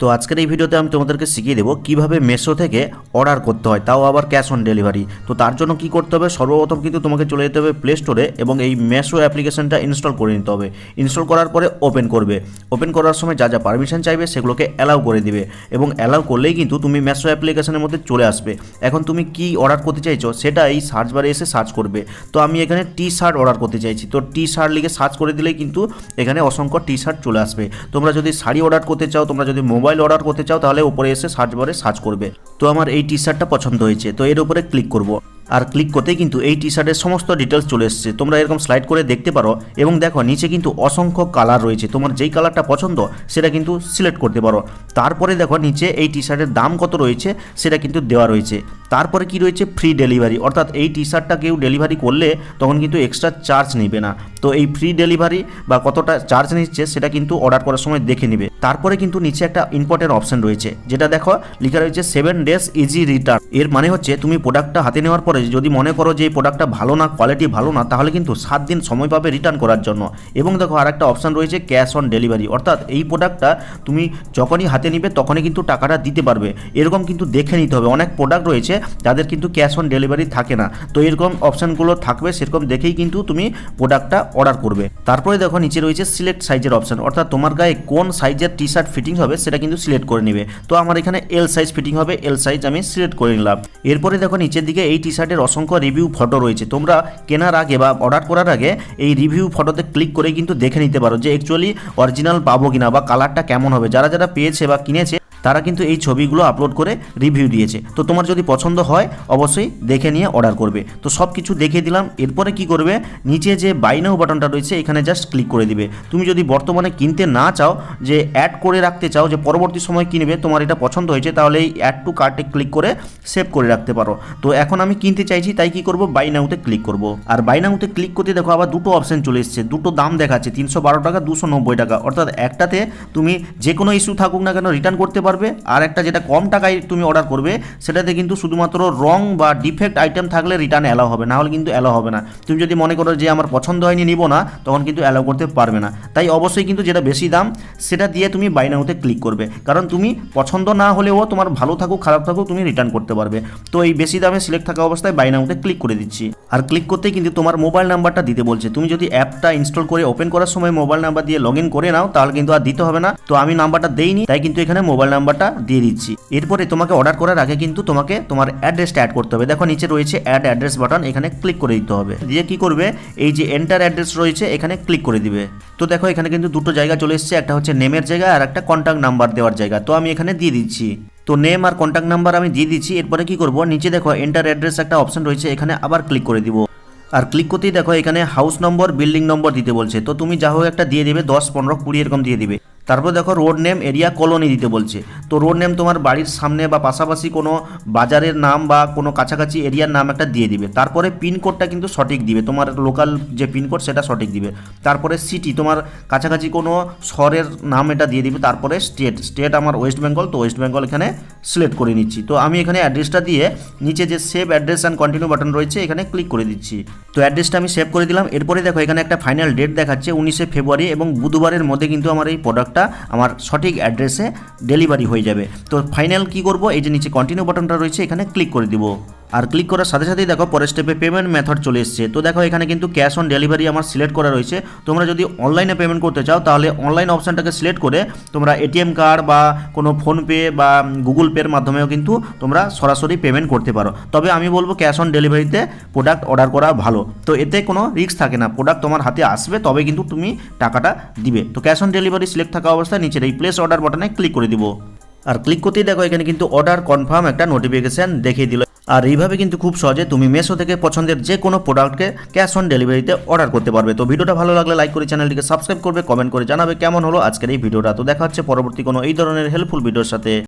তো আজকের এই ভিডিওতে আমি তোমাদেরকে শিখিয়ে দেবো কীভাবে মেশো থেকে অর্ডার করতে হয়, তাও আবার ক্যাশ অন ডেলিভারি। তো তার জন্য কি করতে হবে, সর্বপ্রথম কিন্তু তোমাকে চলে যেতে হবে প্লে স্টোরে এবং এই মেশো অ্যাপ্লিকেশনটা ইনস্টল করে নিতে হবে। ইনস্টল করার পরে ওপেন করবে। ওপেন করার সময় যা যা পারমিশন চাইবে সেগুলোকে অ্যালাউ করে দিবে এবং অ্যালাউ করলেই কিন্তু তুমি মেশো অ্যাপ্লিকেশনের মধ্যে চলে আসবে। এখন তুমি কি অর্ডার করতে চাইছো সেটা এই সার্চ বারে এসে সার্চ করবে। তো আমি এখানে টি শার্ট অর্ডার করতে চাইছি। তো টি শার্ট লিখে সার্চ করে দিলেই কিন্তু এখানে অসংখ্য টি শার্ট চলে আসবে। তোমরা যদি শাড়ি অর্ডার করতে চাও, তোমরা যদি মোবাইল অর্ডার করতে চাও, তাহলে উপরে এসে সার্চ বারে সার্চ করবে। তো আমার এই টি শার্টটা পছন্দ হয়েছে, তো এর উপরে ক্লিক করব। আর ক্লিক করতে কিন্তু এই টি শার্টের সমস্ত ডিটেলস চলে এসেছে। তোমরা এরকম স্লাইড করে দেখতে পারো এবং দেখো, নিচে কিন্তু অসংখ্য কালার রয়েছে। তোমার যেই কালারটা পছন্দ, সেটা কিন্তু সিলেক্ট করতে পারো। তারপরে দেখো, নিচে এই টি শার্টের দাম কত রয়েছে, সেটা কিন্তু দেওয়া রয়েছে। তারপরে কি রয়েছে? ফ্রি ডেলিভারি অর্থাৎ এই টি শার্টটা কেউ ডেলিভারি করলে তখন কিন্তু এক্সট্রা চার্জ নেবে না। তো এই ফ্রি ডেলিভারি বা কতটা চার্জ নিচ্ছে সেটা কিন্তু অর্ডার করার সময় দেখে নেবে। তারপরে কিন্তু নিচে একটা ইম্পর্টেন্ট অপশন রয়েছে। যেটা দেখো, লেখা রয়েছে সেভেন ডেজ ইজি রিটার্ন এর মানে হচ্ছে তুমি প্রোডাক্টটা হাতে নেওয়ার পরে যদি মনে করো যে এই প্রোডাক্টটা ভালো না কোয়ালিটি ভালো না, তাহলে কিন্তু সাত দিন সময় পাবে রিটার্ন করার জন্য। এবং দেখো আর একটা অপশন রয়েছে ক্যাশ অন ডেলিভারি অর্থাৎ এই প্রোডাক্টটা তুমি যখনই হাতে নিবে তখনই কিন্তু টাকাটা দিতে পারবে। এরকম কিন্তু দেখে নিতে হবে। অনেক প্রোডাক্ট রয়েছে যাদের কিন্তু ক্যাশ অন ডেলিভারি থাকে না। তো এরকম অপশানগুলো থাকবে, সেরকম দেখেই কিন্তু তুমি প্রোডাক্টটা অর্ডার করবে। তারপরে দেখো, নিচে রয়েছে সিলেক্ট সাইজের অপশন অর্থাৎ তোমার গায়ে কোন সাইজের টি শার্ট ফিটিং হবে, সেটা কিন্তু সিলেক্ট করে নেবে। তো আমার এখানে এল সাইজ ফিটিং হবে এল সাইজ আমি সিলেক্ট করে নিলাম। এরপরে দেখো, নিচের দিকে এই টি শার্টের অসংখ্য রিভিউ ফটো রয়েছে। তোমরা কেনার আগে বা অর্ডার করার আগে এই রিভিউ ফটোতে ক্লিক করে কিন্তু দেখে নিতে পারো যে অ্যাকচুয়ালি অরিজিনাল পাবো কিনা বা কালারটা কেমন হবে। যারা যারা পেয়েছে বা কিনেছে তারা কিন্তু এই ছবিগুলো আপলোড করে রিভিউ দিয়েছে। তো তোমার যদি পছন্দ হয়, অবশ্যই দেখে নিয়ে অর্ডার করবে। তো সব কিছু দেখে দিলাম, এরপরে কি করবে? নিচে যে বাই নাও বাটনটা রয়েছে, এখানে জাস্ট ক্লিক করে দিবে। তুমি যদি বর্তমানে কিনতে না চাও, যে অ্যাড করে রাখতে চাও, যে পরবর্তী সময় কিনবে, তোমার এটা পছন্দ হয়েছে, তাহলে এই অ্যাড টু কার্টে ক্লিক করে সেভ করে রাখতে পারো। তো এখন আমি কিনতে চাইছি, তাই কি করব? বাই নাওতে ক্লিক করব। আর বাই নাওতে ক্লিক করতে দেখো, আবার দুটো অপশন চলে এসেছে। দুটো দাম দেখাচ্ছে, তিনশো বারো টাকা, দুশো টাকা। অর্থাৎ একটাতে তুমি যে কোনো ইস্যু থাকুক না কেন রিটার্ন করতে পারবে। আর একটা যেটা কম টাকায় তুমি অর্ডার করবে, সেটাতে কিন্তু শুধুমাত্র রং বা ডিফেক্ট আইটেম থাকলে রিটার্ন অ্যালাও হবে। না হলে কিন্তু অ্যালাও হবে না। তুমি যদি মনে করো যে আমার পছন্দ হয়নি, নিব না, তখন কিন্তু অ্যালাউ করতে পারবে না। তাই অবশ্যই কিন্তু যেটা বেশি দাম, সেটা দিয়ে তুমি বাইনাউতে ক্লিক করবে। কারণ তুমি পছন্দ না হলেও তোমার ভালো থাকুক, খারাপ থাকুক, তুমি রিটার্ন করতে পারবে। তো এই বেশি দামে সিলেক্ট থাকা অবস্থায় বাইনাউতে ক্লিক করে দিচ্ছি। আর ক্লিক করতেই কিন্তু তোমার মোবাইল নাম্বারটা দিতে বলছে। তুমি যদি অ্যাপটা ইনস্টল করে ওপেন করার সময় মোবাইল নাম্বার দিয়ে লগ করে নাও, তাহলে কিন্তু আর দিতে হবে না। তো আমি নাম্বারটা দেইনি, তাই কিন্তু এখানে মোবাইল নাম্বারটা দিয়ে দিচ্ছি। এরপরে তোমাকে অর্ডার করার আগে কিন্তু তোমাকে তোমার অ্যাড্রেসটা অ্যাড করতে হবে। দেখো, নিচে রয়েছে অ্যাড অ্যাড্রেস বাটন এখানে ক্লিক করে দিতে হবে। দিয়ে কি করবে? এই যে এন্টার অ্যাড্রেস রয়েছে, এখানে ক্লিক করে দিবে। তো দেখো, এখানে কিন্তু দুটো জায়গা চলে এসেছে, একটা হচ্ছে নেমের জায়গা আর একটা কন্ট্যাক্ট নাম্বার দেওয়ার জায়গা। তো আমি এখানে দিয়ে দিচ্ছি। তো নেম আর কন্ট্যাক্ট নাম্বার আমি দিয়ে দিচ্ছি। এরপরে কি করব? নিচে দেখো এন্টার অ্যাড্রেস একটা অপশন রয়েছে, এখানে আবার ক্লিক করে দিব। আর ক্লিক করতেই দেখো, এখানে হাউস নম্বর বিল্ডিং নম্বর দিতে বলছে। তো তুমি যা হোক একটা দিয়ে দেবে, দশ, পনেরো, কুড়ি এরকম দিয়ে দিবে। তারপর দেখো রোড নেম এরিয়া কলোনি দিতে বলছে। তো রোড নেম তোমার বাড়ির সামনে বা পাশাপাশি কোনো বাজারের নাম বা কোনো কাছাকাছি এরিয়ার নাম একটা দিয়ে দিবে। তারপরে পিনকোডটা কিন্তু সঠিক দিবে। তোমার লোকাল যে পিনকোড সেটা সঠিক দিবে। তারপরে সিটি তোমার কাছাকাছি কোনো শহরের নাম এটা দিয়ে দিবে। তারপরে স্টেট স্টেট আমার ওয়েস্ট বেঙ্গল তো ওয়েস্ট বেঙ্গল এখানে সিলেক্ট করে নিচ্ছি। তো আমি এখানে অ্যাড্রেসটা দিয়ে নিচে যে save address and continue button রয়েছে, এখানে ক্লিক করে দিচ্ছি। তো অ্যাড্রেসটা আমি সেভ করে দিলাম। এরপরে দেখো, এখানে একটা ফাইনাল ডেট দেখাচ্ছে, উনিশে ফেব্রুয়ারি এবং বুধবারের মধ্যে কিন্তু আমার এই প্রোডাক্টটা আমার সঠিক অ্যাড্রেসে ডেলিভারি হয়ে যাবে। তো ফাইনাল কি করব? এই যে নিচে কন্টিনিউ বাটনটা রয়েছে, এখানে ক্লিক করে দিব। আর ক্লিক করার সাথে সাথেই দেখো, পরের স্টেপে পেমেন্ট মেথড চলে এসছে। তো দেখো, এখানে কিন্তু ক্যাশ অন ডেলিভারি আমার সিলেক্ট করা রয়েছে। তোমরা যদি অনলাইনে পেমেন্ট করতে চাও, তাহলে অনলাইন অপশানটাকে সিলেক্ট করে তোমরা এটিএম কার্ড বা কোনো ফোনপে বা গুগল পের মাধ্যমেও কিন্তু তোমরা সরাসরি পেমেন্ট করতে পারো। তবে আমি বলব ক্যাশ অন ডেলিভারিতে প্রোডাক্ট অর্ডার করা ভালো। তো এতে কোনো রিস্ক থাকে না। প্রোডাক্ট তোমার হাতে আসবে, তবে কিন্তু তুমি টাকাটা দিবে। তো ক্যাশ অন ডেলিভারি সিলেক্ট থাকা অবস্থায় নিচের এই প্লেস অর্ডার বাটনে ক্লিক করে দিব। আর ক্লিক করতেই দেখো, এখানে কিন্তু অর্ডার কনফার্ম একটা নোটিফিকেশান দেখিয়ে দিল। আর এইভাবে কিন্তু খুব সহজে তুমি মেশো থেকে পছন্দের যে কোনো প্রোডাক্টকে ক্যাশ অন ডেলিভারিতে অর্ডার করতে পারবে। তো ভিডিওটা ভালো লাগলে লাইক করে চ্যানেলটিকে সাবস্ক্রাইব করবে কমেন্ট করে জানাবে কেমন হলো আজকের এই ভিডিওটা। তো দেখা হচ্ছে পরবর্তী কোনো এই ধরনের হেল্পফুল ভিডিওর সাথে।